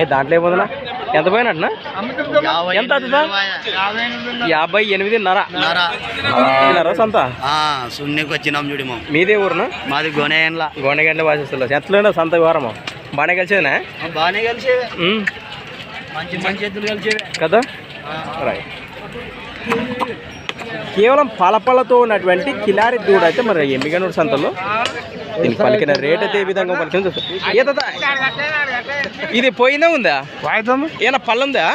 ఏ దాంట్లో ఏముందినా? ఎంత పోయినట్టునా? ఎంత అవుతుందా యాభై ఎనిమిదిన్నర. సొంత? సున్నికి వచ్చినాం చూడు మీదే ఊరునా? మాది గొనేయన్లా గోనెగండ్ల వాసిస్తుల్లో ఎట్లుండే సొంత వారము బాగానే కలిసేనా బాగానే కలిసేవే. ఉమ్, మంచి మంచి ఎద్దులు కలిసేవే. కదా? రైట్ కేవలం పలపలతో ఉన్నటువంటి కిలారి దూడ అయితే మరి ఎంబిగనూరు సంతలో దీనికి పలికిన రేట్ అయితే ఏ విధంగా చూస్తే. తాత? ఇది పోయిందా ఉందా? ఏనా పళ్ళు ఉందా?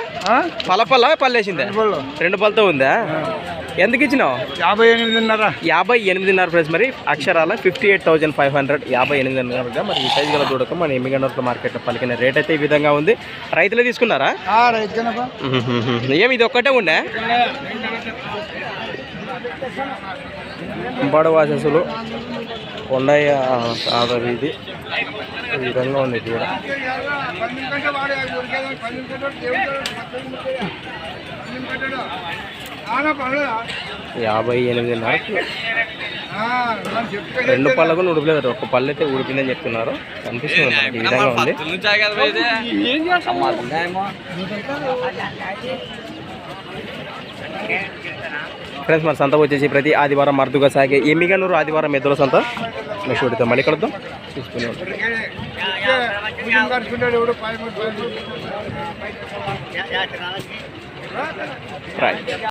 పల పల్ల పల్లేసిందా రెండు పళ్ళతో ఉందా? ఎందుకు ఇచ్చినావు? యాభై ఎనిమిదిన్నర. యాభై ఎనిమిదిన్నర ప్రైస్ మరి అక్షరాల fifty eight thousand five hundred యాభై ఎనిమిదిన్నరగా మరి ఈ సైజు గల దూడకు మన ఎమ్మిగనూరు మార్కెట్లో పలికిన రేట్ అయితే ఈ విధంగా ఉంది. రైతులే తీసుకున్నారా? ఏమి ఇది ఒక్కటే ఉండే బడవాససులు కొండయ్య ఆధార్ ఇది ఈ విధంగా ఉంది కూడా యాభై ఎనిమిదిన్నర రెండు పళ్ళకు ఉడిపలేదు ఒక పళ్ళు అయితే ఉడిపిందని చెప్తున్నారు. కనిపిస్తుంది ఈ విధంగా ఉంది. ఫ్రెండ్స్ మన సంత వచ్చేసి ప్రతి ఆదివారం మరుదుగా సాగే ఎమ్మిగనూరు ఆదివారం ఎద్దుల సంత. నెక్స్ట్ వీడితో మళ్ళీ కలుద్దాం. చూసుకుని రైట్